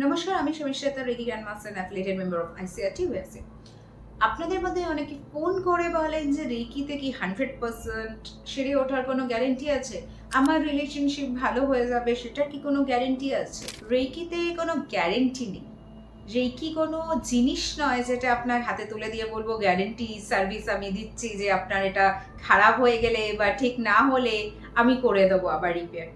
নমস্কার, আমি Samishreta reiki grand master affiliated member of ICRT ওয়েসে আপনাদের মধ্যে অনেকে ফোন করে বলেন যে রেকিতে কি হান্ড্রেড পার্সেন্ট সেরে ওঠার কোনো গ্যারেন্টি আছে? আমার রিলেশনশিপ ভালো হয়ে যাবে, সেটার কি কোনো গ্যারেন্টি আছে? রেকিতে কোনো গ্যারেন্টি নেই। রেকি কোনো জিনিস নয় যেটা আপনার হাতে তুলে দিয়ে বলব গ্যারেন্টি সার্ভিস আমি দিচ্ছি যে আপনার এটা খারাপ হয়ে গেলে বা ঠিক না হলে আমি করে দেবো আবার রিপেয়ার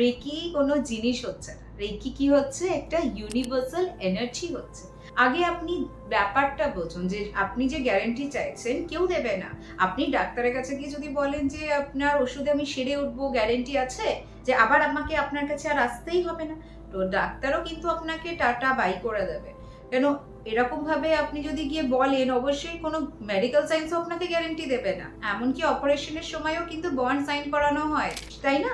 রেকি কোনো জিনিস হচ্ছে না। রেকি কি হচ্ছে? একটা ইউনিভার্সাল এনার্জি হচ্ছে। আগে আপনি ব্যাপারটা বোঝুন যে আপনি যে গ্যারেন্টি চাইছেন, কেউ দেবে না। আপনি ডাক্তারের কাছে গিয়ে যদি বলেন যে আপনার ওষুধে আমি সেরে উঠবো গ্যারেন্টি আছে যে আবার আমাকে আপনার কাছে আর আসতেই হবে না। তো ডাক্তারও কিন্তু আপনাকে টাটা বাই করে দেবে। কেন? এরকম ভাবে আপনি যদি গিয়ে বলেন, অবশ্যই কোনো মেডিকেল সায়েন্সও আপনাকে গ্যারেন্টি দেবে না। এমনকি অপারেশনের সময়ও কিন্তু বন্ড সাইন করানো হয়, তাই না?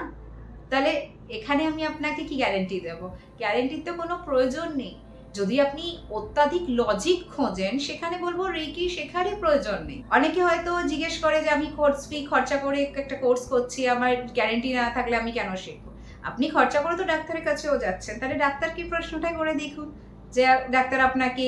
তাহলে এখানে আমি আপনাকে কি গ্যারেন্টি দেব? গ্যারেন্টির তো কোনো প্রয়োজন নেই। যদি আপনি অত্যাধিক লজিক খোঁজেন, সেখানে বলব রেকি শেখারই প্রয়োজন নেই। অনেকে হয়তো জিজ্ঞেস করে যে, আমি কোর্স ফি খরচা করে একটা কোর্স করছি, আমার গ্যারেন্টি না থাকলে আমি কেন শিখব? আপনি খরচা করে তো ডাক্তারের কাছেও যাচ্ছেন। তাহলে ডাক্তার কি প্রশ্নটাই করে দেখুন যে, ডাক্তার আপনাকে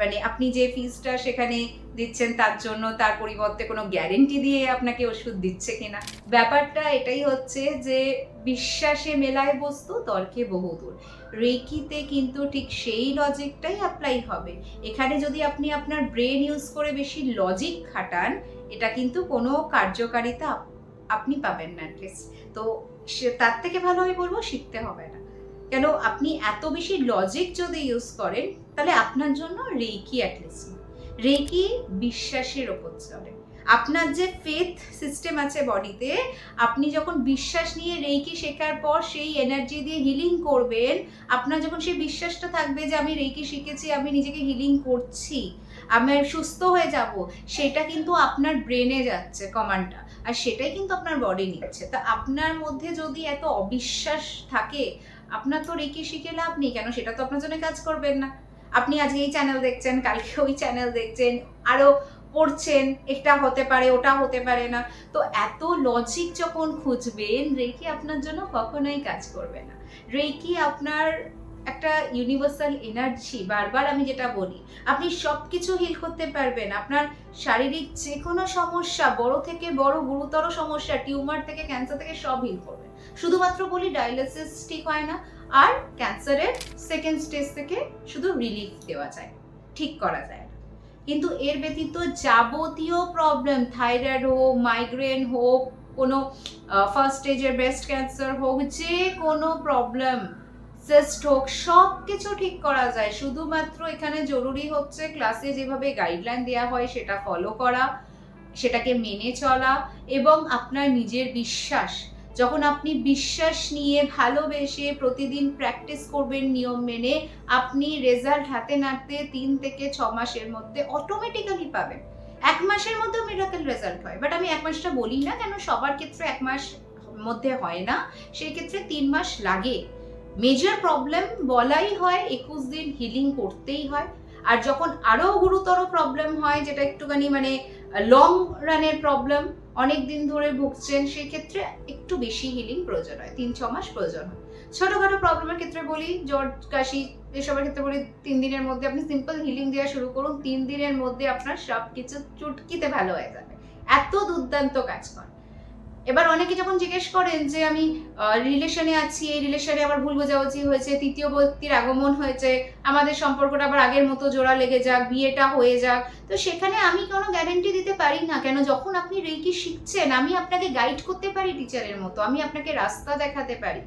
মানে আপনি যে ফিজটা সেখানে দিচ্ছেন, তার জন্য তার পরিবর্তে কোনো গ্যারেন্টি দিয়ে আপনাকে ওষুধ দিচ্ছে কিনা? ব্যাপারটা এটাই হচ্ছে যে, বিশ্বাসে মেলায় বস্তু, তর্কে বহুদূর। রেকিতে কিন্তু ঠিক সেই লজিকটাই অ্যাপ্লাই হবে। এখানে যদি আপনি আপনার ব্রেন ইউজ করে বেশি লজিক খাটান, এটা কিন্তু কোনো কার্যকারিতা আপ- আপনি পাবেন না অ্যাটলিস্ট তো তার থেকে ভালো আমি বলব শিখতে হবে না। কেন, আপনি এত বেশি লজিক যদি ইউজ করেন, তাহলে আপনার জন্য রেকি অ্যাটলিস্ট রেকি বিশ্বাসের ওপর চলে। আপনার যে ফেথ সিস্টেম আছে বডিতে আপনি যখন বিশ্বাস নিয়ে রেকি শেখার পর সেই এনার্জি দিয়ে হিলিং করবেন, আপনার যখন সেই বিশ্বাসটা থাকবে যে আমি রেকি শিখেছি, আমি নিজেকে হিলিং করছি, আমি সুস্থ হয়ে যাব, সেটা কিন্তু আপনার ব্রেনে যাচ্ছে কমান্ডটা আর সেটাই কিন্তু আপনার বডি নিচ্ছে। তা আপনার মধ্যে যদি এত অবিশ্বাস থাকে, আপনার তো রেকি শিখে লাভ নেই, কেন সেটা তো আপনার জন্য কাজ করবেন না। আপনি আজকে এই চ্যানেল দেখছেন, কালকে ওই চ্যানেল দেখছেন, আরও পড়ছেন, এটা হতে পারে, ওটা হতে পারে না। তো এত লজিক যখন খুঁজবেন, রেকি আপনার জন্য কখনোই কাজ করবে না। রেকি আপনার একটা ইউনিভার্সাল এনার্জি বারবার আমি যেটা বলি, আপনি সব কিছু হিল করতে পারবেন। আপনার শারীরিক যে কোনো সমস্যা, বড় থেকে বড়, গুরুতর সমস্যা টিউমার থেকে ক্যান্সার থেকে সব হিল করবেন। শুধুমাত্র বলি ডায়ালিসিস ঠিক হয় না আর ক্যান্সারের সেকেন্ড স্টেজ থেকে শুধু রিলিফ দেওয়া যায়, ঠিক করা যায় কিন্তু এর ব্যতীত যাবতীয় প্রবলেম থাইরয়েড হোক মাইগ্রেন হোক, কোনো ফার্স্ট স্টেজের ব্রেস্ট ক্যান্সার হোক, যে কোনো প্রবলেম সিস্ট হোক, সব কিছু ঠিক করা যায়। শুধুমাত্র এখানে জরুরি হচ্ছে ক্লাসে যেভাবে গাইডলাইন দেওয়া হয় সেটা ফলো করা, সেটাকে মেনে চলা এবং আপনার নিজের বিশ্বাস যখন আপনি বিশ্বাস নিয়ে ভালোবেসে প্রতিদিন প্র্যাকটিস করবেন নিয়ম মেনে, আপনি রেজাল্ট হাতে নাড়তে তিন থেকে ছ মাসের মধ্যে অটোমেটিক্যালি পাবেন। এক মাসের মধ্যেও মিরাকেল রেজাল্ট হয়। বাট আমি এক মাসটা বলি না কেন সবার ক্ষেত্রে এক মাস মধ্যে হয় না, সেই ক্ষেত্রে তিন মাস লাগে। মেজর প্রবলেম বলাই হয়, একুশ দিন হিলিং করতেই হয়। আর যখন আরও গুরুতর প্রবলেম হয়, যেটা একটুখানি মানে লং রানের প্রবলেম অনেক দিন ধরে ভুগছেন সেই ক্ষেত্রে একটু বেশি হিলিং প্রয়োজন হয়। তিন, ছ মাস প্রয়োজন হয়। ছোটখাটো প্রবলেমের ক্ষেত্রে বলি, জ্বর, কাশি, এসবের ক্ষেত্রে বলি, তিন দিনের মধ্যে আপনি সিম্পল হিলিং দেওয়া শুরু করুন। তিন দিনের মধ্যে আপনার সব কিছু চুটকিতে ভালো হয়ে যাবে। এত দুর্দান্ত কাজ করে এবার অনেকে যখন জিজ্ঞেস করেন যে আমি রিলেশনে আছি, এই রিলেশনে আবার ভুল বোঝাবুঝি হয়েছে, তৃতীয় ব্যক্তির আগমন হয়েছে, আমাদের সম্পর্কটা আবার আগের মতো জোড়া লেগে যাক, বিয়েটা হয়ে যাক, তো সেখানে আমি কোনো গ্যারেন্টি দিতে পারি না। কেন? যখন আপনি রেকি শিখছেন, আমি আপনাকে গাইড করতে পারি টিচারের মতো, আমি আপনাকে রাস্তা দেখাতে পারি।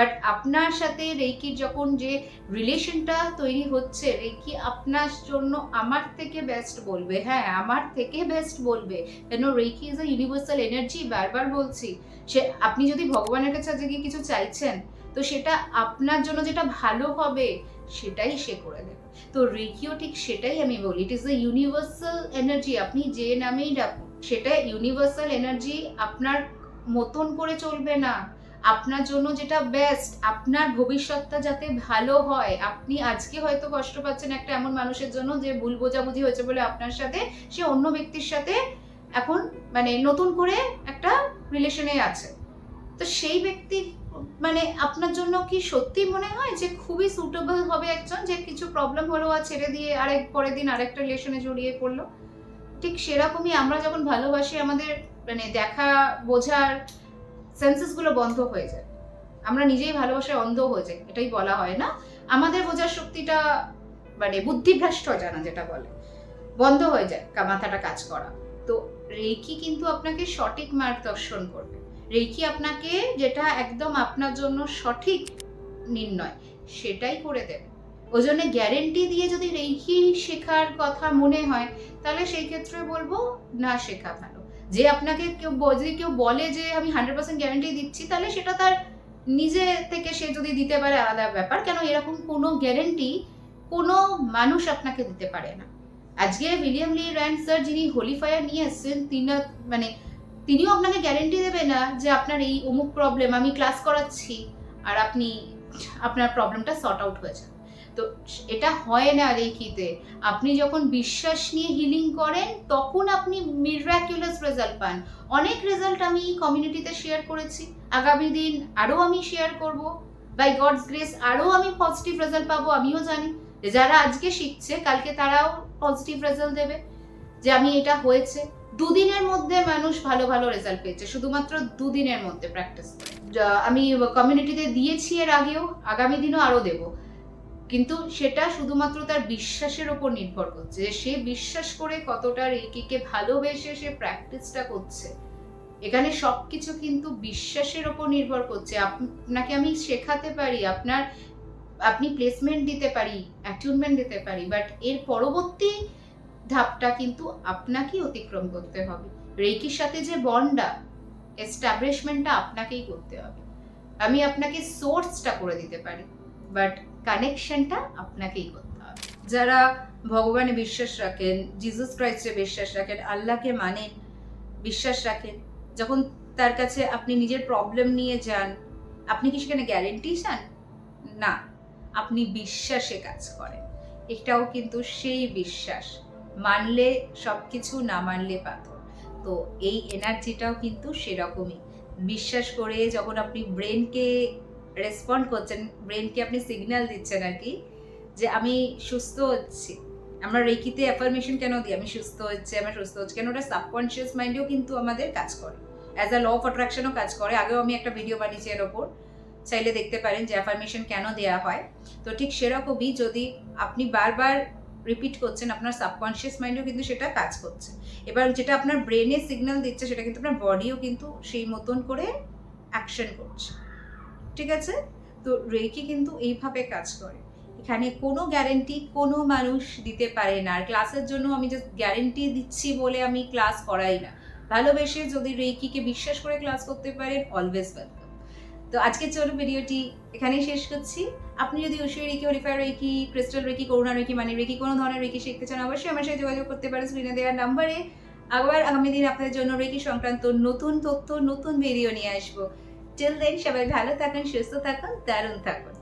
বাট আপনার সাথে রেকির যখন যে রিলেশনটা তৈরি হচ্ছে রেকি আপনার জন্য আমার থেকে বেস্ট বলবে। হ্যাঁ আমার থেকে বেস্ট বলবে। কেন? Reiki is a universal energy বারবার বলছি। সে, আপনি যদি ভগবানের কাছে আজকে কিছু চাইছেন, তো সেটা আপনার জন্য যেটা ভালো হবে, সেটাই সে করে দেবে। তো রেকিও ঠিক সেটাই আমি বলি। It is the universal energy আপনি যে নামেই ডাকুন, সেটা ইউনিভার্সাল এনার্জি আপনার মতন করে চলবে না। আপনার জন্য যেটা বেস্ট আপনার ভবিষ্যৎটা যাতে ভালো হয়। আপনি আজকে হয়তো কষ্ট পাচ্ছেন একটা এমন মানুষের জন্য যে ভুল বোঝাবুঝি হয়েছে বলে আপনার সাথে সে অন্য ব্যক্তির সাথে এখন মানে নতুন করে একটা রিলেশনে আছে। তো সেই ব্যক্তি মানে আপনার জন্য কি সত্যি মনে হয় যে খুবই সুটেবল হবে একজন যে কিছু প্রবলেম হলো আর ছেড়ে দিয়ে আরেক, পরের দিন আরেকটা রিলেশনে জড়িয়ে পড়ল? ঠিক সেরকমই আমরা যখন ভালোবাসি আমাদের মানে দেখা, বোঝার সেন্সেসগুলো বন্ধ হয়ে যায়। আমরা নিজেই ভালোবাসায় অন্ধ হয়ে যাই, এটাই বলা হয় না। আমাদের বোঝার শক্তিটা মানে বুদ্ধিভ্রষ্ট জানা যেটা বলে, বন্ধ হয়ে যায় মাথাটা কাজ করা। তো রেকি কিন্তু আপনাকে সঠিক মার্গদর্শন করবে। রেকি আপনাকে যেটা একদম আপনার জন্য সঠিক নির্ণয়, সেটাই করে দেবে। ওই জন্য গ্যারেন্টি দিয়ে যদি রেকি শেখার কথা মনে হয়, তাহলে সেই ক্ষেত্রে বলব, না শেখা ভালো। যে আপনাকে কেউ যদি কেউ বলে যে আমি হান্ড্রেড পার্সেন্ট গ্যারেন্টি দিচ্ছি, তাহলে সেটা তার নিজে থেকে সে যদি দিতে পারে আলাদা ব্যাপার। কেন এরকম কোনো গ্যারেন্টি কোনো মানুষ আপনাকে দিতে পারে না। আজকে উইলিয়াম লি র্যান্ড স্যার যিনি হোলি ফায়ার নিয়ে এসছেন, তিনি মানে তিনিও আপনাকে গ্যারেন্টি দেবে না যে আপনার এই অমুক প্রবলেম আমি ক্লাস করাচ্ছি আর আপনি আপনার প্রবলেমটা সর্ট আউট হয়ে যাবে। তো এটা হয় না রেখিতে। আপনি যখন বিশ্বাস নিয়ে হিলিং করেন, তখন আপনি মিরাকুলাস রেজাল্ট পান। অনেক রেজাল্ট আমি কমিউনিটিতে শেয়ার করেছি। আগামী দিন আরও আমি শেয়ার করব। বাই গডস গ্রেস আরও আমি পজিটিভ রেজাল্ট পাবো, আমিও জানি। যারা আজকে শিখছে, কালকে তারাও পজিটিভ রেজাল্ট দেবে। যে আমি এটা হয়েছে। দুদিনের মধ্যে মানুষ ভালো ভালো রেজাল্ট পেয়েছে। শুধুমাত্র দুদিনের মধ্যে প্র্যাকটিস আমি কমিউনিটিতে দিয়েছি এর আগেও, আগামী দিনও আরও দেব। কিন্তু সেটা শুধুমাত্র তার বিশ্বাসের ওপর নির্ভর করছে, যে সে বিশ্বাস করে কতটা রেকিকে ভালোবেসে সে প্র্যাকটিসটা করছে। এখানে সবকিছু কিন্তু বিশ্বাসের ওপর নির্ভর করছে। আপনাকে আমি শেখাতে পারি, আপনার, আপনি প্লেসমেন্ট দিতে পারি অ্যাটিউনমেন্ট দিতে পারি বাট এর পরবর্তী ধাপটা কিন্তু আপনাকেই অতিক্রম করতে হবে। রেকির সাথে যে বন্ডটা এস্টাবলিশমেন্টটা আপনাকেই করতে হবে। আমি আপনাকে সোর্সটা করে দিতে পারি। বাট কানেকশনটা আপনাকেই করতে হবে। যারা ভগবানে বিশ্বাস রাখেন জিসাস ক্রাইস্টে বিশ্বাস রাখেন, আল্লাহকে মানেন, বিশ্বাস রাখেন, যখন তার কাছে আপনি নিজের প্রবলেম নিয়ে যান, আপনি কি সেখানে গ্যারেন্টি চান? না, আপনি বিশ্বাসে কাজ করেন। এটাও কিন্তু সেই বিশ্বাস, মানলে সব কিছু না মানলে পাথর। তো এই এনার্জিটাও কিন্তু সেরকমই। বিশ্বাস করে যখন আপনি ব্রেনকে রেসপন্ড করছেন ব্রেনকে আপনি সিগন্যাল দিচ্ছেন আর কি, যে আমি সুস্থ হচ্ছি। আমরা রেকিতে অ্যাফার্মেশন কেন দিই? আমি সুস্থ হচ্ছে, আমার সুস্থ হচ্ছে। কেন? ওটা সাবকনশিয়াস মাইন্ডেও কিন্তু আমাদের কাজ করে। অ্যাজ আ ল অফ অ্যাট্রাকশনও কাজ করে। আগেও আমি একটা ভিডিও বানিয়েছি এর ওপর। চাইলে দেখতে পারেন যে অ্যাফার্মেশন কেন দেওয়া হয়। তো ঠিক সেরকমই যদি আপনি বারবার রিপিট করছেন, আপনার সাবকনশিয়াস মাইন্ডেও কিন্তু সেটা কাজ করছে। এবার যেটা আপনার ব্রেনে সিগন্যাল দিচ্ছে, সেটা কিন্তু আপনার বডিও কিন্তু সেই মতন করে অ্যাকশন করছে। ঠিক আছে? তো রেকি কিন্তু এইভাবে কাজ করে। এখানে কোনো গ্যারেন্টি কোনো মানুষ দিতে পারে না। আর ক্লাসের জন্য আমি জাস্ট গ্যারেন্টি দিচ্ছি বলে আমি ক্লাস করাই না। ভালোবেসে যদি রেকিকে বিশ্বাস করে ক্লাস করতে পারেন অলওয়েজ ওয়েলকাম তো আজকে চলো ভিডিওটি এখানেই শেষ করছি। আপনি যদি অবশ্যই reiki holy fire reiki crystal reiki Karuna reiki মানে রেকি কোনো ধরনের রেকি শিখতে চান, অবশ্যই আমার সাথে যোগাযোগ করতে পারেন স্ক্রিনে দেওয়ার নাম্বারে। আবার আগামী দিন আপনাদের জন্য রেকি সংক্রান্ত নতুন তথ্য, নতুন ভিডিও নিয়ে আসব। টিল দেন সবাই ভালো থাকুন সুস্থ থাকুন দারুণ থাকুন।